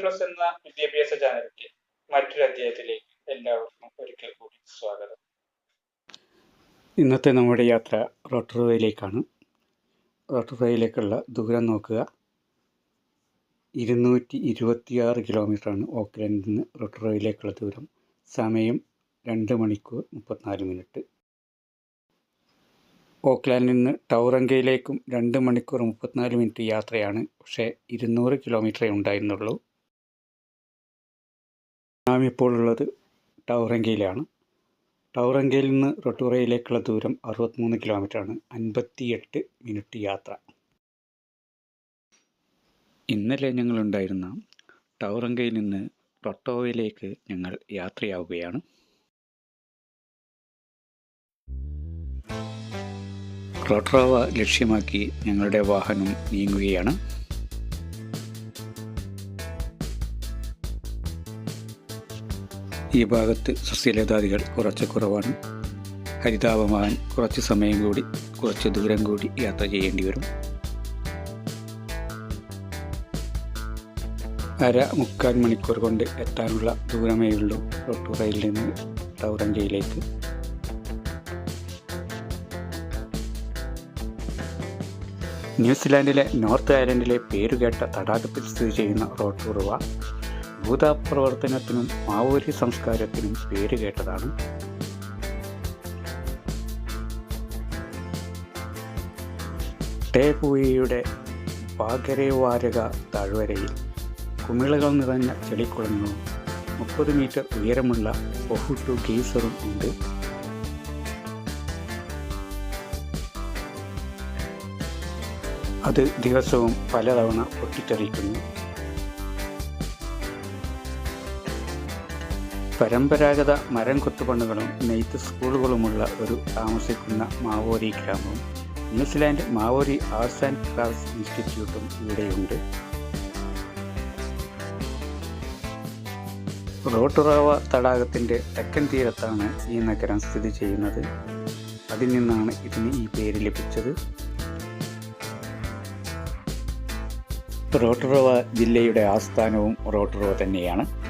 Plus എന്ന വിദ്യാഭ്യാസ ചാനലിന്റെ മറ്റൊരു അധ്യായത്തിലേക്ക് എല്ലാവർക്കും ഒരിക്കൽ കൂടി സ്വാഗതം. ഇന്നത്തെ നമ്മുടെ യാത്ര റോട്ടറുവയിലേക്കാണ് റോട്ടറുവയിലേക്കുള്ള ദൂരം നോക്കുക. ഇരുന്നൂറ്റി ഇരുപത്തിയാറ് കിലോമീറ്ററാണ് ഓക്ലൻഡിൽ നിന്ന് റോട്ടറുവയിലേക്കുള്ള ദൂരം. സമയം രണ്ട് മണിക്കൂർ മുപ്പത്തിനാല് മിനിറ്റ്. ഓക്ലാൻഡിൽ നിന്ന് ടൗറങ്കയിലേക്കും രണ്ട് മണിക്കൂർ മുപ്പത്തിനാല് മിനിറ്റ് യാത്രയാണ്. പക്ഷേ ഇരുന്നൂറ് കിലോമീറ്ററേ ഉണ്ടായിരുന്നുള്ളൂ. നാം ഇപ്പോൾ ഉള്ളത് ടൗറങ്കയിലാണ്. ടൗറങ്കയിൽ നിന്ന് റൊട്ടൂറയിലേക്കുള്ള ദൂരം അറുപത്തിമൂന്ന് കിലോമീറ്ററാണ്. അൻപത്തിയെട്ട് മിനിറ്റ് യാത്ര. ഇന്നലെ ഞങ്ങളുണ്ടായിരുന്ന ടൗറങ്കയിൽ നിന്ന് റൊട്ടോവയിലേക്ക് ഞങ്ങൾ യാത്രയാവുകയാണ്. റൊട്ടോവ ലക്ഷ്യമാക്കി ഞങ്ങളുടെ വാഹനം നീങ്ങുകയാണ്. ഈ ഭാഗത്ത് സസ്യലതാദികൾ കുറച്ച് കുറവാണ്. ഹരിതാപമാകാൻ കുറച്ച് സമയം കൂടി കുറച്ച് ദൂരം കൂടി യാത്ര ചെയ്യേണ്ടി വരും. അര മുക്കാൽ മണിക്കൂർ കൊണ്ട് എത്താനുള്ള ദൂരമേ ഉള്ളൂ റൊട്ടൂറയിൽ നിന്ന് ടൗറഞ്ചയിലേക്ക്. ന്യൂസിലാൻഡിലെ നോർത്ത് ഐലൻഡിലെ പേരുകേട്ട തടാകത്തിൽ സ്ഥിതി ചെയ്യുന്ന റോട്ടൂറുവ ഭൂതാപ്രവർത്തനത്തിനും മാവോരി സംസ്കാരത്തിനും പേരുകേട്ടതാണ് ടേപൂയിയുടെ പാകരേവാരക താഴ്വരയിൽ കുമിളകൾ നിറഞ്ഞ ചെളിക്കുളങ്ങളും മുപ്പത് മീറ്റർ ഉയരമുള്ള ഒഹുട്ടു ഗീസറും ഉണ്ട്. അത് ദിവസവും പലതവണ പൊട്ടിത്തെറിക്കുന്നു. പരമ്പരാഗത മരം കൊത്തുപണികളും നെയ്ത്ത് സ്കൂളുകളുമുള്ള ഒരു താമസിക്കുന്ന മാവോരി ഗ്രാമവും New Zealand Maori arts and crafts ഇൻസ്റ്റിറ്റ്യൂട്ടും ഇവിടെയുണ്ട്. റോട്ടുറാവ തടാകത്തിന്റെ തെക്കൻ തീരത്താണ് ഈ നഗരം സ്ഥിതി ചെയ്യുന്നത്. അതിൽ നിന്നാണ് ഇതിന് ഈ പേര് ലഭിച്ചത്. റോട്ടുറവ ജില്ലയുടെ ആസ്ഥാനവും റോട്ടുറവ തന്നെയാണ്.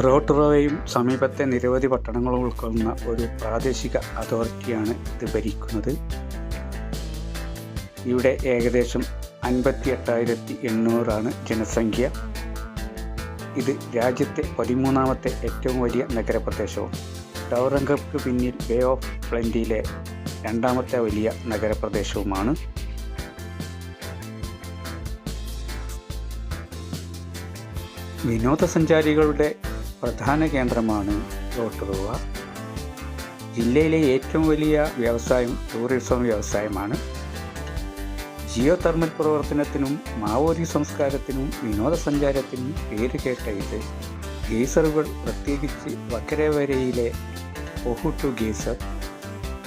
റോട്ടുറവയും സമീപത്തെ നിരവധി പട്ടണങ്ങളും ഉൾക്കൊള്ളുന്ന ഒരു പ്രാദേശിക അതോറിറ്റിയാണ് ഇത് ഭരിക്കുന്നത്. ഇവിടെ ഏകദേശം അൻപത്തി എട്ടായിരത്തി എണ്ണൂറാണ് ജനസംഖ്യ. ഇത് രാജ്യത്തെ പതിമൂന്നാമത്തെ ഏറ്റവും വലിയ നഗരപ്രദേശവും. ടൗറംഗക്ക് പിന്നിൽ ബേ ഓഫ് പ്ലന്റിയിലെ രണ്ടാമത്തെ വലിയ നഗരപ്രദേശവുമാണ്. വിനോദസഞ്ചാരികളുടെ പ്രധാന കേന്ദ്രമാണ് റോട്ടുറുവ ജില്ലയിലെ ഏറ്റവും വലിയ വ്യവസായം ടൂറിസം വ്യവസായമാണ്. ജിയോ തെർമൽ പ്രവർത്തനത്തിനും മാവോരി സംസ്കാരത്തിനും വിനോദസഞ്ചാരത്തിനും പേരുകേട്ട ഇത് ഗീസറുകൾ പ്രത്യേകിച്ച് വക്കരവരയിലെ ഒഹുട്ടു ഗീസർ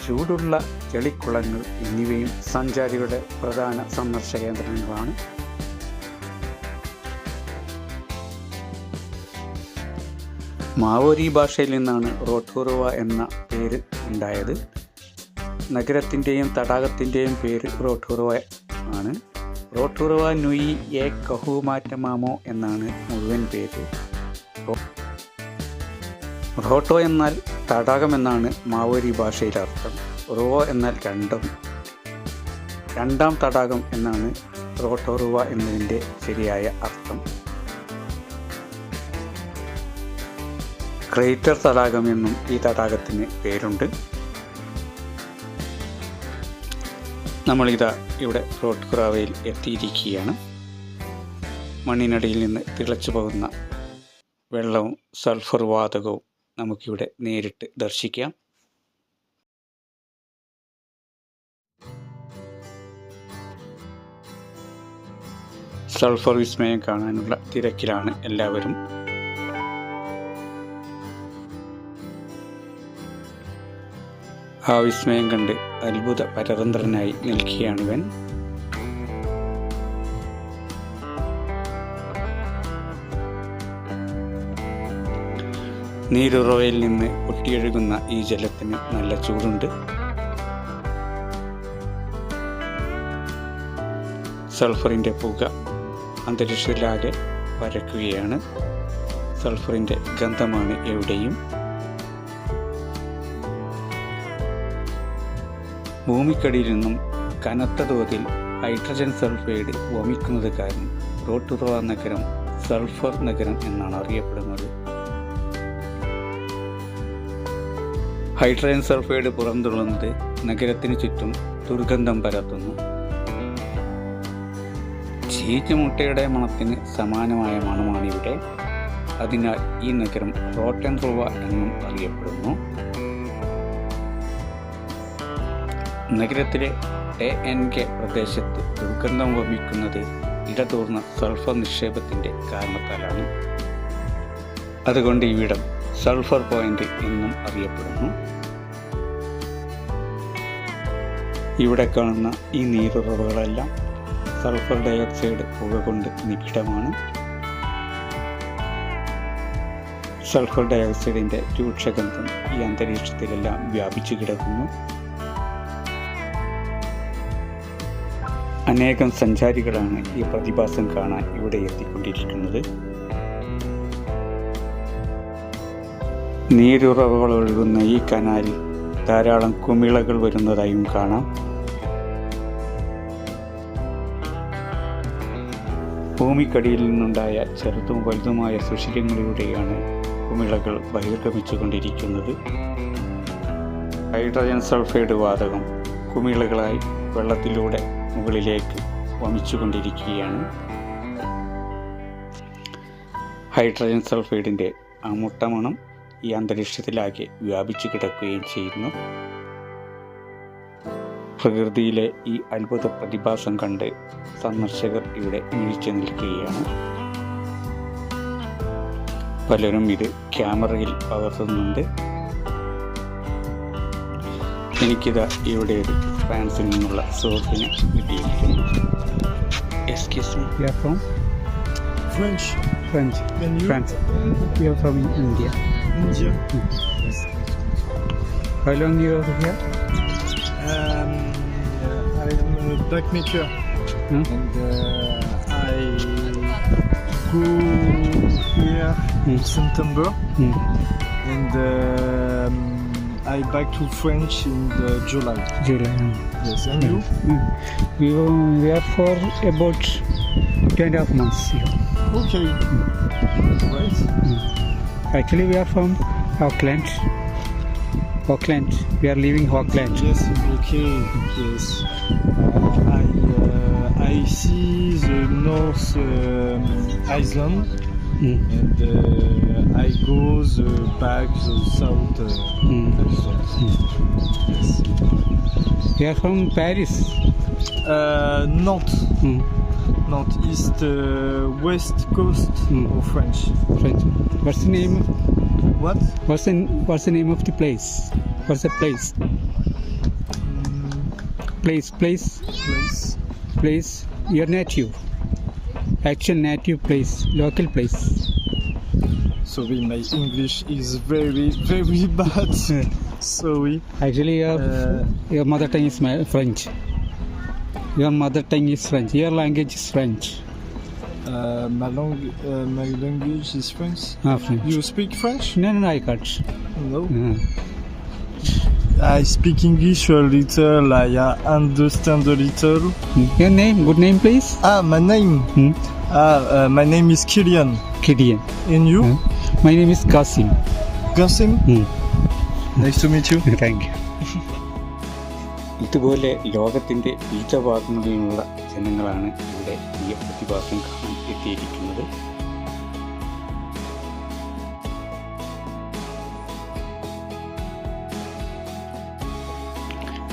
ചൂടുള്ള ചെളിക്കുളങ്ങൾ എന്നിവയും സഞ്ചാരികളുടെ പ്രധാന സന്ദർശന കേന്ദ്രങ്ങളാണ് മാവോരി ഭാഷയിൽ നിന്നാണ് റോട്ടോറുവ എന്ന പേര് ഉണ്ടായത്. നഗരത്തിന്റെയും തടാകത്തിന്റെയും പേര് റോട്ടോറുവ ആണ്. റോട്ടോറുവ നുയി എ കഹുമാറ്റമാമോ എന്നാണ് മുഴുവൻ പേര്. റോട്ടോ എന്നാൽ തടാകം എന്നാണ് മാവോരി ഭാഷയിൽ അർത്ഥം. റുവ എന്നാൽ രണ്ടും. രണ്ടാം തടാകം എന്നാണ് റോട്ടോറുവ എന്നതിന്റെ ശരിയായ അർത്ഥം. ക്രേറ്റർ തടാകം എന്നും ഈ തടാകത്തിന് പേരുണ്ട്. നമ്മളിതാ ഇവിടെ റോഡ് ക്രാവയിൽ എത്തിയിരിക്കുകയാണ്. മണ്ണിനടിയിൽ നിന്ന് തിളച്ചു പോകുന്ന വെള്ളവും സൾഫർ വാതകവും നമുക്കിവിടെ നേരിട്ട് ദർശിക്കാം. സൾഫർ വിസ്മയം കാണാനുള്ള തിരക്കിലാണ് എല്ലാവരും. ആ വിസ്മയം കണ്ട് അത്ഭുത പരതന്ത്രനായി നിൽക്കുകയാണിവൻ നീരുറവയിൽ നിന്ന് ഒട്ടിയൊഴുകുന്ന ഈ ജലത്തിന് നല്ല ചൂടുണ്ട്. സൾഫറിന്റെ പുക അന്തരീക്ഷത്തിലാകെ പരക്കുകയാണ് സൾഫറിന്റെ ഗന്ധമാണ് എവിടെയും. ഭൂമിക്കടിയിൽ നിന്നും കനത്ത തോതിൽ ഹൈഡ്രജൻ സൾഫൈഡ് വമിക്കുന്നത് കാരണം റോട്ടുറവ നഗരം സൾഫർ നഗരം എന്നാണ് അറിയപ്പെടുന്നത്. ഹൈഡ്രജൻ സൾഫൈഡ് പുറന്തള്ളുന്നത് നഗരത്തിന് ചുറ്റും ദുർഗന്ധം പരത്തുന്നു. ചീഞ്ഞ മുട്ടയുടെ മണത്തിന് സമാനമായ മണമാണ് ഇവിടെ അതിനാൽ ഈ നഗരം റോട്ടൻ റോവ എന്നും അറിയപ്പെടുന്നു. നഗരത്തിലെ എ എൻ കെ പ്രദേശത്ത് ദുർഗന്ധം വമിക്കുന്നത് ഇടതൂർന്ന സൾഫർ നിക്ഷേപത്തിന്റെ കാരണത്താലാണ്. അതുകൊണ്ട് ഇവിടം സൾഫർ പോയിന്റ് എന്നും അറിയപ്പെടുന്നു. ഇവിടെ കാണുന്ന ഈ നീരുറവുകളെല്ലാം സൾഫർ ഡയോക്സൈഡ് പുക കൊണ്ട് നിബിഡമാണ് സൾഫർ ഡയോക്സൈഡിന്റെ രൂക്ഷഗന്ധം ഈ അന്തരീക്ഷത്തിലെല്ലാം വ്യാപിച്ചു കിടക്കുന്നു. അനേകം സഞ്ചാരികളാണ് ഈ പ്രതിഭാസം കാണാൻ ഇവിടെ എത്തിക്കൊണ്ടിരിക്കുന്നത്. നീരുറവുകൾ ഒഴുകുന്ന ഈ കനാലിൽ ധാരാളം കുമിളകൾ വരുന്നതായും കാണാം. ഭൂമിക്കടിയിൽ നിന്നുണ്ടായ ചെറുതും വലുതുമായ സുഷിരങ്ങളിലൂടെയാണ് കുമിളകൾ ബഹിർഗമിച്ചുകൊണ്ടിരിക്കുന്നത്. ഹൈഡ്രജൻ സൾഫൈഡ് വാതകം കുമിളകളായി വെള്ളത്തിലൂടെ മുകളിലേക്ക് വമിച്ചുകൊണ്ടിരിക്കുകയാണ്. ഹൈഡ്രജൻ സൾഫൈഡിന്റെ ആ മുട്ടമണം ഈ അന്തരീക്ഷത്തിലാകെ വ്യാപിച്ചു കിടക്കുകയും ചെയ്യുന്നു. പ്രകൃതിയിലെ ഈ അത്ഭുത പ്രതിഭാസം കണ്ട് സന്ദർശകർ ഇവിടെ മിഴിച്ചു നിൽക്കുകയാണ്. പലരും ഇത് ക്യാമറയിൽ പകർത്തുന്നുണ്ട്. എനിക്കിതാ ഇവിടെ ഒരു ഫ്രാൻസിൽ നിന്നുള്ള സുഹൃത്തിനെ കിട്ടിയിരിക്കുന്നു excuse me you are from French. French And you? France you are from India India. How long you are here Um, uh, I am a backmaker Hmm? and uh, I go here in Hmm. September and um, I back to French in the July. July Yes, and you? we were there for about two and a half months here. Okay. Right. Actually, we are from Auckland. Auckland. We are leaving Auckland. Yes, okay. Yes. Uh, I uh, I see the North um, Iceland. Mm. and uh, I go the back the south uh, Mm. Iceland. Yes. We are from Paris. Uh, Nantes, Mm. Nantes, east uh, west coast Mm. of French. French. What's the name? What? What's the What's the name of the place? What's the place? Mm, Place. Place. place. Place. Your native. Actual native place. Local place. Sorry, my English is very very bad. Sorry. Actually, your Uh, your mother tongue is my French. Your mother tongue is French. Your language is French. uh, my lang- uh, my language is French. Ah, French. You speak French? No, no, no, I can't. No. Ah. I speak English a little. I understand a little. Your name? Good name, please. Ah, my name. Hmm? Ah, uh, my name is Kilian. Kilian. And you? Hmm? My name is Kasim. Gassim? Hmm. Nice to meet you. Thank you. ഇതുപോലെ ലോകത്തിന്റെ വിവിധ ഭാഗങ്ങളിൽ നിന്നുള്ള ജനങ്ങളാണ് ഇവിടെ ഈ പ്രതിഭാസം കാണാൻ എത്തിയിരിക്കുന്നത്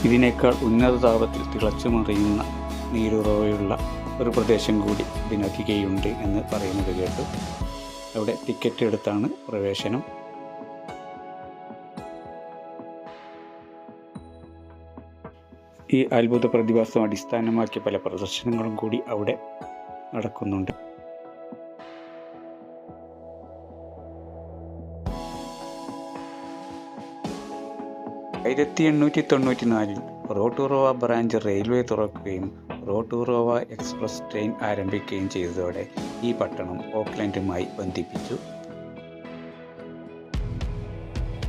ഇതിനേക്കാൾ ഉന്നത താപത്തിൽ തിളച്ചു മറിയുന്ന നീരുറവയുള്ള ഒരു പ്രദേശം കൂടി ഇതിനധികയുണ്ട് എന്ന് പറയുന്നത് കേട്ടു. അവിടെ ടിക്കറ്റ് എടുത്താണ് പ്രവേശനം. ഈ അത്ഭുത പ്രതിഭാസം അടിസ്ഥാനമാക്കി പല പ്രദർശനങ്ങളും കൂടി അവിടെ നടക്കുന്നുണ്ട്. ആയിരത്തി എണ്ണൂറ്റി തൊണ്ണൂറ്റി നാലിൽ റോട്ടുറവ ബ്രാഞ്ച് റെയിൽവേ തുറക്കുകയും റോട്ടൂറോവ എക്സ്പ്രസ് ട്രെയിൻ ആരംഭിക്കുകയും ചെയ്തതോടെ ഈ പട്ടണം ഓക്ലൻഡുമായി ബന്ധിപ്പിച്ചു.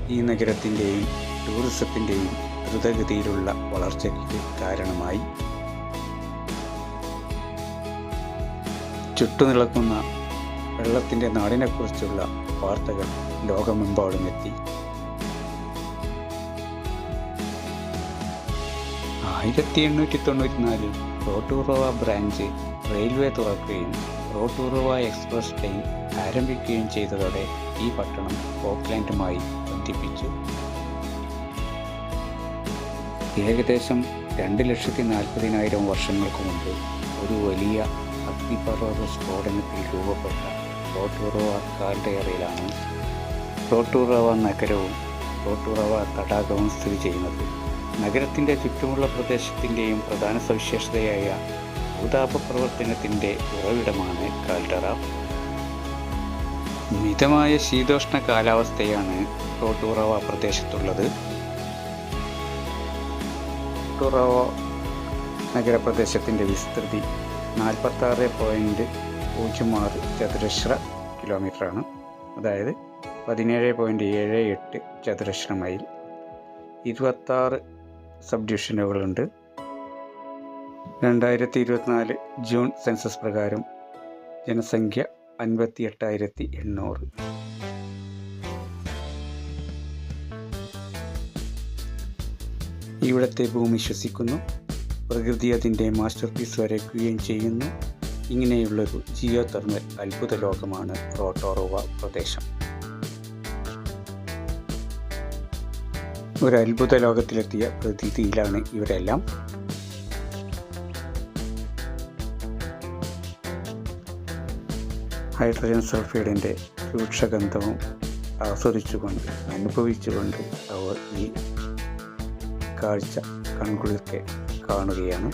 ഈ നഗരത്തിന്റെയും ടൂറിസത്തിന്റെയും ദ്രുതഗതിയിലുള്ള വളർച്ചയ്ക്ക് കാരണമായി. ചുട്ടുനിളക്കുന്ന വെള്ളത്തിന്റെ നാടിനെക്കുറിച്ചുള്ള വാർത്തകൾ ലോകമെമ്പാടും ആയിരത്തി എണ്ണൂറ്റി തൊണ്ണൂറ്റിനാലിൽ റോട്ടൂറോവ ബ്രാഞ്ച് റെയിൽവേ തുറക്കുകയും റോട്ടൂറോവ എക്സ്പ്രസ് ട്രെയിൻ ആരംഭിക്കുകയും ചെയ്തതോടെ ഈ പട്ടണം ഓക്ലാൻഡുമായി ബന്ധിപ്പിച്ചു. ഏകദേശം രണ്ട് ലക്ഷത്തി നാൽപ്പതിനായിരം വർഷങ്ങൾക്ക് മുമ്പ് ഒരു വലിയ അഗ്നിപർവത സ്ഫോടനത്തിൽ രൂപപ്പെട്ട റോട്ടൂറോവ കാൽഡയറയിലാണ് റോട്ടൂറോവ നഗരവും റോട്ടൂറോവ തടാകവും സ്ഥിതി ചെയ്യുന്നത്. നഗരത്തിന്റെ ചുറ്റുമുള്ള പ്രദേശത്തിന്റെയും പ്രധാന സവിശേഷതയായ ഭൂതാപ പ്രവർത്തനത്തിന്റെ ഉറവിടമാണ് കാൽഡറ. മിതമായ ശീതോഷ്ണ കാലാവസ്ഥയാണ് ടോട്ടുറവ പ്രദേശത്തുള്ളത്. ടോട്ടുറവ നഗരപ്രദേശത്തിന്റെ വിസ്തൃതി നാൽപ്പത്താറ് പോയിന്റ് പൂജ്യം ആറ് ചതുരശ്ര കിലോമീറ്ററാണ്. അതായത് പതിനേഴ് പോയിന്റ് ഏഴ് എട്ട് ചതുരശ്ര മൈൽ. ഇരുപത്താറ് സബ് ഡിവിഷനുകളുണ്ട് രണ്ടായിരത്തി ഇരുപത്തിനാല് ജൂൺ സെൻസസ് പ്രകാരം ജനസംഖ്യ അൻപത്തി എട്ടായിരത്തി എണ്ണൂറ് ഇവിടത്തെ ഭൂമി ശ്വസിക്കുന്നു. പ്രകൃതി അതിന്റെ മാസ്റ്റർ പീസ് വരയ്ക്കുകയും ചെയ്യുന്നു. ഇങ്ങനെയുള്ളൊരു ജിയോ തെർമൽ അത്ഭുത ലോകമാണ് റോട്ടോറോവ പ്രദേശം. ഒരു അത്ഭുത ലോകത്തിലെത്തിയ പ്രതീതിയിലാണ് ഇവരെല്ലാം. ഹൈഡ്രജൻ സൾഫൈഡിന്റെ രൂക്ഷഗന്ധവും ആസ്വദിച്ചുകൊണ്ട് അനുഭവിച്ചുകൊണ്ട് അവർ ഈ കാഴ്ച കൺകുളിർക്കെ കാണുകയാണ്.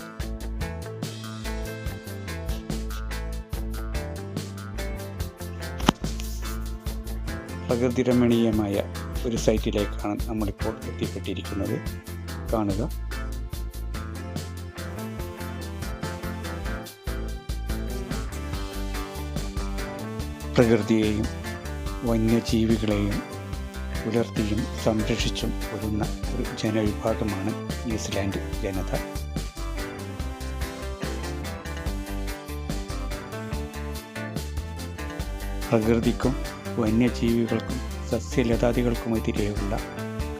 പ്രകൃതി രമണീയമായ ഒരു സൈറ്റിലേക്കാണ് നമ്മളിപ്പോൾ എത്തിപ്പെട്ടിരിക്കുന്നത്. കാണുക. പ്രകൃതിയെയും വന്യജീവികളെയും പുലർത്തിയും സംരക്ഷിച്ചും ഒരുന്ന ഒരു ജനവിഭാഗമാണ് ന്യൂസിലാൻഡ് ജനത. പ്രകൃതിക്കും വന്യജീവികൾക്കും സസ്യലതാദികൾക്കുമെതിരെയുള്ള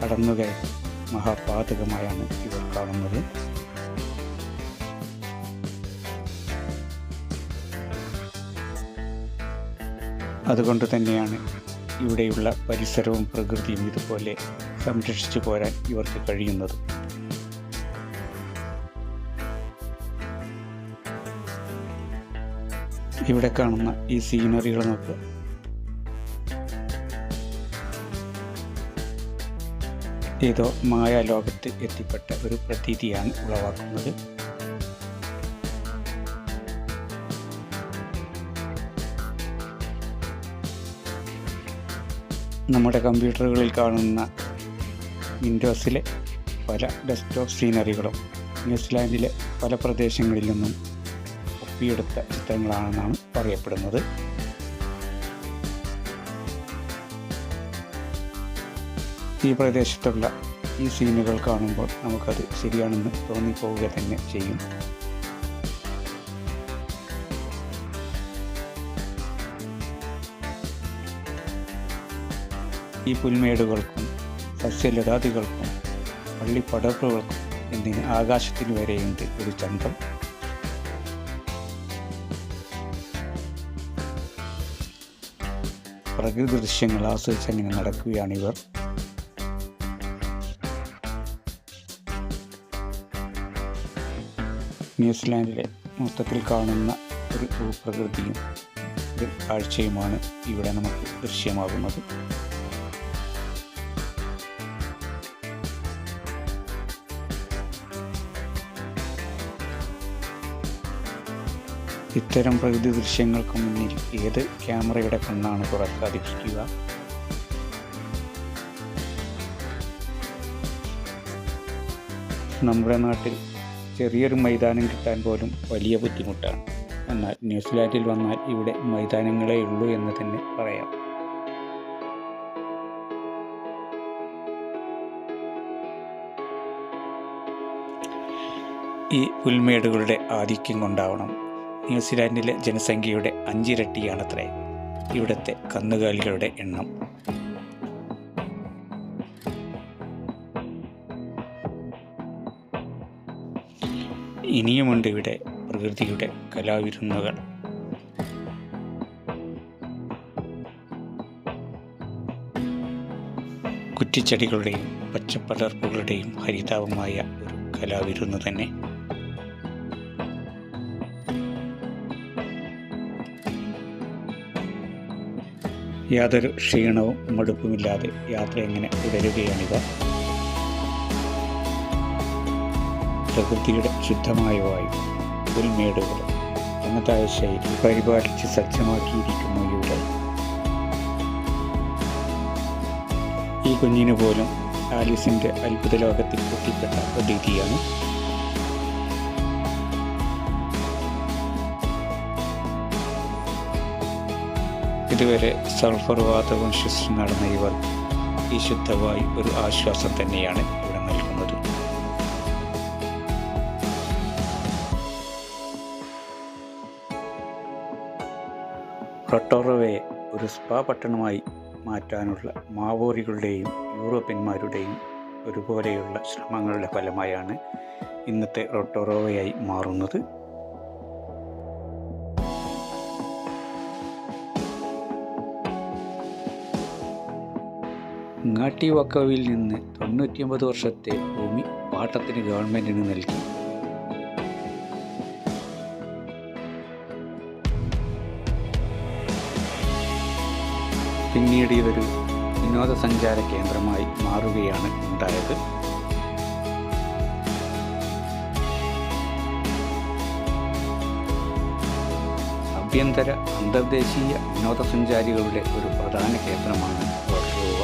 കടന്നുകയറ്റം മഹാപാതകമായാണ് ഇവർ കാണുന്നത്. അതുകൊണ്ട് തന്നെയാണ് ഇവിടെയുള്ള പരിസരവും പ്രകൃതിയും ഇതുപോലെ സംരക്ഷിച്ചു പോരാൻ ഇവർക്ക് കഴിയുന്നത്. ഇവിടെ കാണുന്ന ഈ സീനറികൾ നോക്കുക ഏതോ മായാലോകത്ത് എത്തിപ്പെട്ട ഒരു പ്രതീതിയാണ് ഉളവാക്കുന്നത്. നമ്മുടെ കമ്പ്യൂട്ടറുകളിൽ കാണുന്ന വിൻഡോസിലെ പല ഡെസ്ക്ടോപ്പ് സീനറികളും ന്യൂസിലാൻഡിലെ പല പ്രദേശങ്ങളിൽ നിന്നും ഒപ്പിയെടുത്ത ചിത്രങ്ങളാണെന്നാണ് പറയപ്പെടുന്നത്. ഈ പ്രദേശത്തുള്ള ഈ സീനുകൾ കാണുമ്പോൾ നമുക്കത് ശരിയാണെന്ന് തോന്നിപ്പോവുക തന്നെ ചെയ്യും. ഈ പുൽമേടുകൾക്കും സസ്യലതാദികൾക്കും പള്ളിപ്പടർപ്പുകൾക്കും എന്തിന് ആകാശത്തിന് വരെയുണ്ട് ഒരു ചന്തം. പ്രകൃതി ദൃശ്യങ്ങൾ ആസ്വദിച്ചങ്ങനെ നടക്കുകയാണിവർ ന്യൂസിലാൻഡിലെ മൊത്തത്തിൽ കാണുന്ന ഒരു ഭൂപ്രകൃതിയും ഒരു കാഴ്ചയുമാണ് ഇവിടെ നമുക്ക് ദൃശ്യമാകുന്നത്. ഇത്തരം പ്രകൃതി ദൃശ്യങ്ങൾക്ക് മുന്നിൽ ഏത് ക്യാമറയുടെ കണ്ണാണ് തുറക്കാതിരിക്കുക നമ്മുടെ നാട്ടിൽ ചെറിയൊരു മൈതാനം കിട്ടാൻ പോലും വലിയ ബുദ്ധിമുട്ടാണ്. എന്നാൽ ന്യൂസിലാൻഡിൽ വന്നാൽ ഇവിടെ മൈതാനങ്ങളേ ഉള്ളൂ എന്ന് തന്നെ പറയാം. ഈ പുൽമേടുകളുടെ ആധിക്യം കൊണ്ടാവണം ന്യൂസിലാൻഡിലെ ജനസംഖ്യയുടെ അഞ്ചിരട്ടിയാണത്രേ. ഇവിടുത്തെ കന്നുകാലികളുടെ എണ്ണം. ഇനിയുമുണ്ട് ഇവിടെ പ്രകൃതിയുടെ കലാവിരുന്നുകൾ. കുറ്റിച്ചെടികളുടെയും പച്ചപ്പടർപ്പുകളുടെയും ഹരിതാപമായ ഒരു കലാവിരുന്ന് തന്നെ. യാതൊരു ക്ഷീണവും മടുപ്പുമില്ലാതെ യാത്ര എങ്ങനെ തുടരുകയാണിവ? പ്രകൃതിയുടെ ശുദ്ധമായ വായു പുൽമേടുകൾ തനതായ ശൈലി പരിപാലിച്ച് സജ്ജമാക്കിയിരിക്കുന്നു ഇവിടെ. ഈ കുഞ്ഞിന് പോലും ആലീസിന്റെ അത്ഭുത ലോകത്തിൽ എത്തിപ്പെട്ട പ്രതീതിയാണ് ഇതുവരെ സൾഫർ വാതകം ശ്വസിച്ച് നടന്ന ഇവർ ഈ ശുദ്ധവായി ഒരു ആശ്വാസം തന്നെയാണ്. റൊട്ടോറോവയെ ഒരു സ്പാ പട്ടണമായി മാറ്റാനുള്ള മാവോറികളുടെയും യൂറോപ്യന്മാരുടെയും ഒരുപോലെയുള്ള ശ്രമങ്ങളുടെ ഫലമായാണ് ഇന്നത്തെ റൊട്ടോറോവയായി മാറുന്നത്. ങ്ങാട്ടിവാക്കാവിൽ നിന്ന് തൊണ്ണൂറ്റിയൊമ്പത് വർഷത്തെ ഭൂമി പാട്ടത്തിന് ഗവൺമെന്റിന് നൽകി. പിന്നീട് ഇതൊരു വിനോദസഞ്ചാര കേന്ദ്രമായി മാറുകയാണ് ഉണ്ടായത്. ആഭ്യന്തര അന്തർദേശീയ വിനോദസഞ്ചാരികളുടെ ഒരു പ്രധാന കേന്ദ്രമാണ് ഗോവ.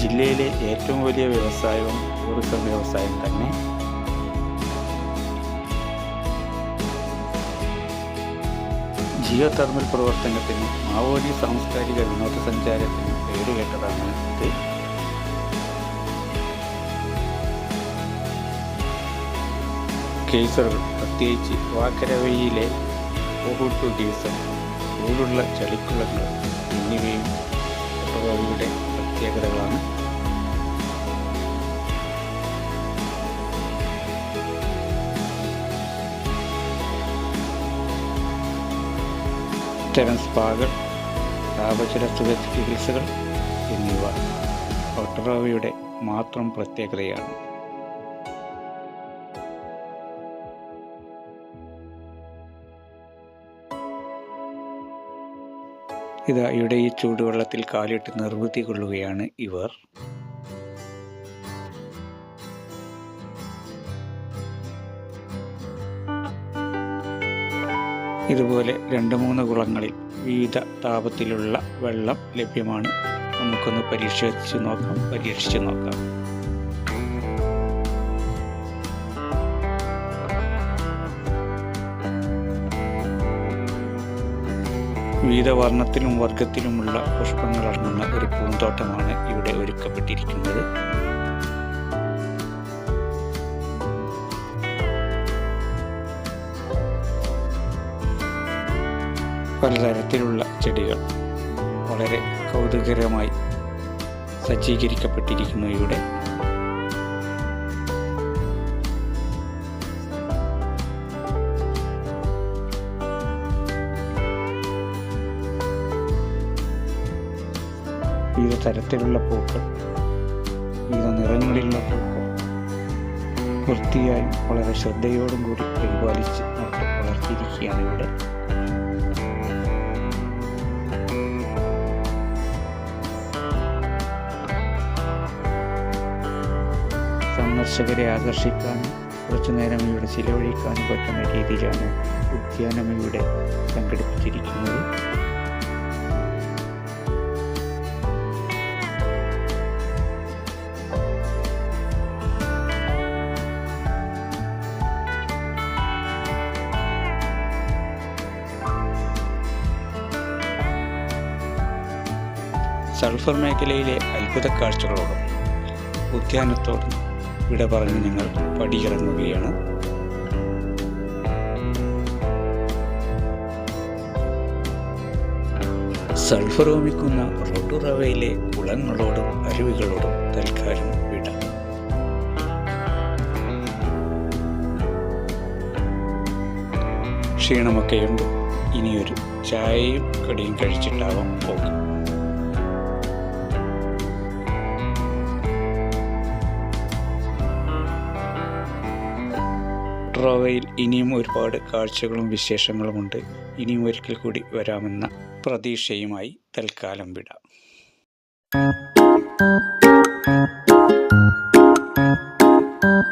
ജില്ലയിലെ ഏറ്റവും വലിയ വ്യവസായവും ടൂറിസം വ്യവസായം തന്നെ ജിയോ തെർമൽ പ്രവർത്തനത്തിനും മാവോലി സാംസ്കാരിക വിനോദസഞ്ചാരത്തിനും പേരുകേട്ടതാണ് ഇത്. കേസറുകൾ പ്രത്യേകിച്ച് വാക്കരവയിലെ ഓഹുട്ടു ഡീസൽ ചൂടുള്ള ചളിക്കുളങ്ങൾ എന്നിവയും പ്രത്യേകതകളാണ്. ഇത്തരം സ്പാകൾ താപചര ചികിത്സകൾ എന്നിവ ഒട്ടറോവയുടെ മാത്രം പ്രത്യേകതയാണ്. ഇതാ ഇവിടെ ഈ ചൂടുവെള്ളത്തിൽ കാലിട്ട് നിർവൃത്തി കൊള്ളുകയാണ് ഇവർ. ഇതുപോലെ രണ്ട് മൂന്ന് കുളങ്ങളിൽ വിവിധ താപത്തിലുള്ള വെള്ളം ലഭ്യമാണ്. നമുക്കൊന്ന് പരീക്ഷിച്ച് നോക്കാം പരീക്ഷിച്ച് നോക്കാം. വിവിധ വർണത്തിലും വർഗത്തിലുമുള്ള പുഷ്പങ്ങളടങ്ങുന്ന ഒരു പൂന്തോട്ടമാണ് ഇവിടെ ഒരുക്കപ്പെട്ടിരിക്കുന്നത്. പലതരത്തിലുള്ള ചെടികൾ വളരെ കൗതുകരമായി സജ്ജീകരിക്കപ്പെട്ടിരിക്കുന്നു ഇവിടെ. വിവിധ തരത്തിലുള്ള പൂക്കൾ വിവിധ നിറങ്ങളിലുള്ള പൂക്കൾ വൃത്തിയായും വളരെ ശ്രദ്ധയോടും കൂടി പരിപാലിച്ച് നട്ട് വളർത്തിയിരിക്കുകയാണ് ഇവിടെ. സന്ദർശകരെ ആകർഷിക്കാൻ കുറച്ചു നേരം ഇവിടെ ചിലവഴിക്കാൻ പറ്റുന്ന രീതിയിലാണ് ഉദ്യാനം ഇവിടെ സംഘടിപ്പിച്ചിരിക്കുന്നത്. സൾഫർ മേഖലയിലെ അത്ഭുത കാഴ്ചകളോടും ഉദ്യാനത്തോടും വിട പറഞ്ഞ് ഞങ്ങൾ പടിയിറങ്ങുകയാണ്. സൾഫർ ഓമിക്കുന്ന റൊട്ടുറവയിലെ കുളങ്ങളോടും അരുവികളോടും തൽക്കാലം വിട. ക്ഷീണമൊക്കെയുണ്ട്. ഇനിയൊരു ചായയും കടിയും കഴിച്ചിട്ടാവാം പോക്ക് റോവയിൽ ഇനിയും ഒരുപാട് കാഴ്ചകളും വിശേഷങ്ങളുമുണ്ട് ഇനിയും ഒരിക്കൽ കൂടി വരാമെന്ന പ്രതീക്ഷയുമായി തൽക്കാലം വിടാം. ഇതോടുകൂടി